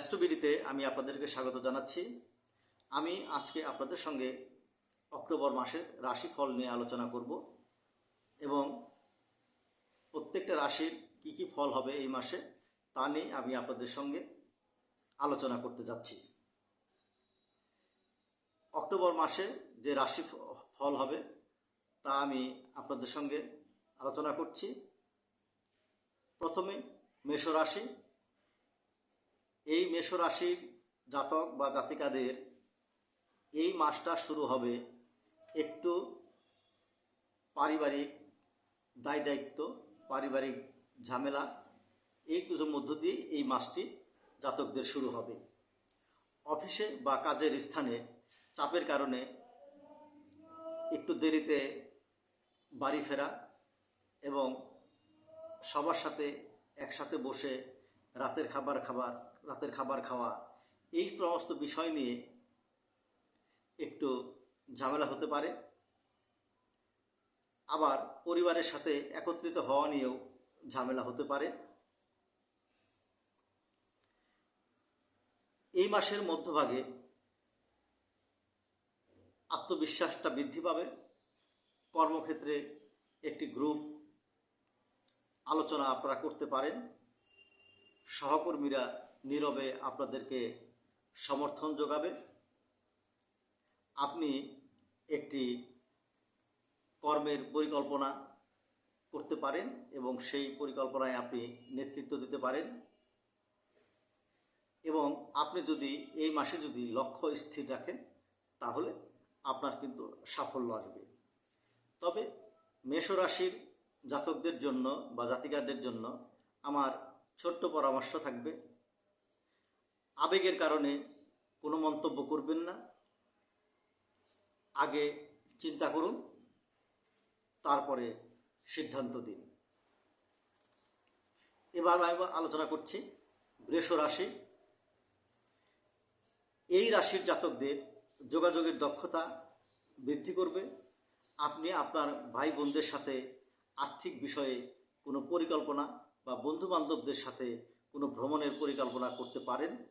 অ্যাস্ট্রোবিডিতে আমি আপনাদেরকে স্বাগত জানাচ্ছি। আমি আজকে আপনাদের সঙ্গে অক্টোবর মাসের রাশিফল নিয়ে আলোচনা করব এবং প্রত্যেকটা রাশির কি কি ফল হবে এই মাসে তা নিয়ে আমি আপনাদের সঙ্গে আলোচনা করতে যাচ্ছি। অক্টোবর মাসে যে রাশি ফল হবে তা আমি আপনাদের সঙ্গে আলোচনা করছি। প্রথমে মেষ রাশি এই মেষ রাশির জাতক বা জাতিকাদের এই মাসটা শুরু হবে একটু পারিবারিক দায় দায়িত্ব পারিবারিক ঝামেলা, এই কিছুর মধ্য দিয়ে এই মাসটি জাতকদের শুরু হবে। অফিসে বা কাজের স্থানে চাপের কারণে একটু দেরিতে বাড়ি ফেরা এবং সবার সাথে একসাথে বসে রাতের খাবার খাবার, রাতের খাবার খাওয়া, এই সমস্ত বিষয় নিয়ে একটু ঝামেলা হতে পারে। আবার পরিবারের সাথে একত্রিত হওয়া নিয়েও ঝামেলা হতে পারে। এই মাসের মধ্যভাগে আত্মবিশ্বাসটা বৃদ্ধি পাবে। কর্মক্ষেত্রে একটি গ্রুপ আলোচনা আপনারা করতে পারেন। সহকর্মীরা নীরবে আপনাদেরকে সমর্থন যোগাবে। আপনি একটি কর্মের পরিকল্পনা করতে পারেন এবং সেই পরিকল্পনায় আপনি নেতৃত্ব দিতে পারেন। এবং আপনি যদি এই মাসে যদি লক্ষ্য স্থির রাখেন, তাহলে আপনার কিন্তু সাফল্য আসবে। তবে মেষ রাশির জাতকদের জন্য বা জাতিকারদের জন্য আমার ছোট্ট পরামর্শ থাকবে। আবেগের কারণে কোনো মন্তব্য করবেন না। আগে চিন্তা করুন, তারপরে সিদ্ধান্ত দিন। এবার আমি আলোচনা করছি বৃষ রাশি। এই রাশির জাতকদের যোগাযোগের দক্ষতা বৃদ্ধি করবে। আপনি আপনার ভাই বোনদের সাথে আর্থিক বিষয়ে কোনো পরিকল্পনা বা বন্ধু বান্ধবদের সাথে কোনো ভ্রমণের পরিকল্পনা করতে পারেন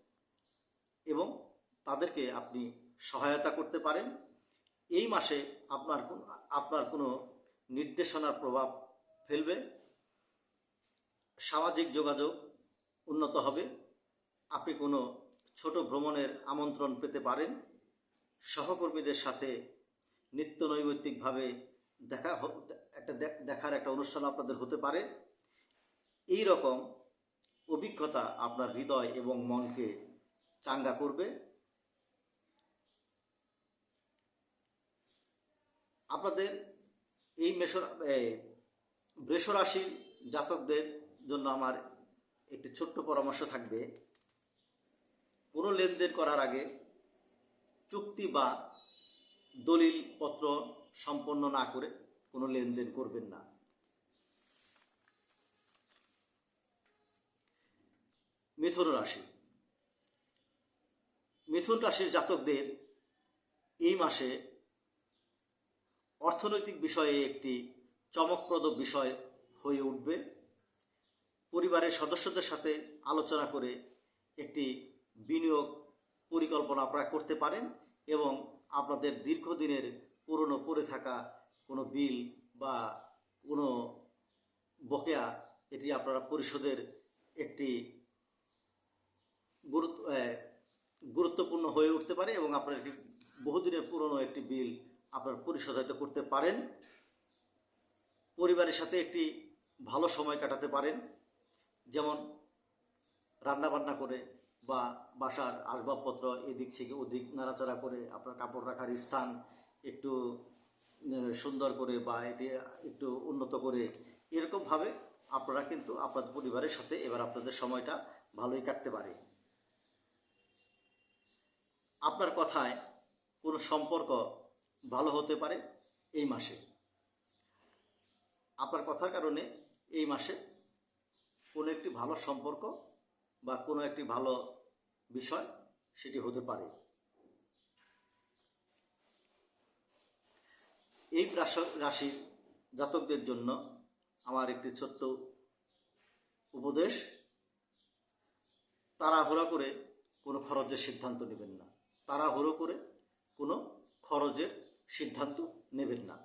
এবং তাদেরকে আপনি সহায়তা করতে পারেন। এই মাসে আপনার আপনার কোনো নির্দেশনার প্রভাব ফেলবে। সামাজিক যোগাযোগ উন্নত হবে। আপনি কোনো ছোট ভ্রমণের আমন্ত্রণ পেতে পারেন। সহকর্মীদের সাথে নিত্য নৈমিত্তিকভাবে দেখা একটা দেখার একটা অনুষ্ঠান আপনাদের হতে পারে। এই রকম অভিজ্ঞতা আপনার হৃদয় এবং মনকে চাঙ্গা করবে। আপনাদের এই মেষ বৃষ রাশির জাতকদের জন্য আমার একটি ছোট্ট পরামর্শ থাকবে। কোনো লেনদেন করার আগে চুক্তি বা দলিল পত্র সম্পন্ন না করে কোনো লেনদেন করবেন না। মিথুন রাশি। মিথুন রাশির জাতকদের এই মাসে অর্থনৈতিক বিষয়ে একটি চমকপ্রদ বিষয় হয়ে উঠবে। পরিবারের সদস্যদের সাথে আলোচনা করে একটি বিনিয়োগ পরিকল্পনা আপনারা করতে পারেন এবং আপনাদের দীর্ঘদিনের পুরনো পড়ে থাকা কোনো বিল বা কোনো বকেয়া এটি আপনারা পরিশোধের একটি গুরুত্ব গুরুত্বপূর্ণ হয়ে উঠতে পারে এবং আপনার একটি বহুদিনের পুরনো একটি বিল আপনার পরিশোধ করতে পারেন। পরিবারের সাথে একটি ভালো সময় কাটাতে পারেন। যেমন রান্না বান্না করে বা বাসার আসবাবপত্র এদিক থেকে ওদিক নাড়াচাড়া করে আপনার কাপড় রাখার স্থান একটু সুন্দর করে বা এটি একটু উন্নত করে এরকমভাবে আপনারা কিন্তু আপনাদের পরিবারের সাথে এবার আপনাদের সময়টা ভালোই কাটতে পারে। আপনার কথায় কোনো সম্পর্ক ভালো হতে পারে এই মাসে। আপনার কথার কারণে এই মাসে কোনো একটি ভালো সম্পর্ক বা কোনো একটি ভালো বিষয় সেটি হতে পারে। এই রাশ- রাশির জাতকদের জন্য আমার একটি ছোট্ট উপদেশ, তাড়াহুড়া করে কোনো খরচের সিদ্ধান্ত নেবেন না। তাড়াহুড়ো করে কোনো খরচের সিদ্ধান্ত নেবেন না।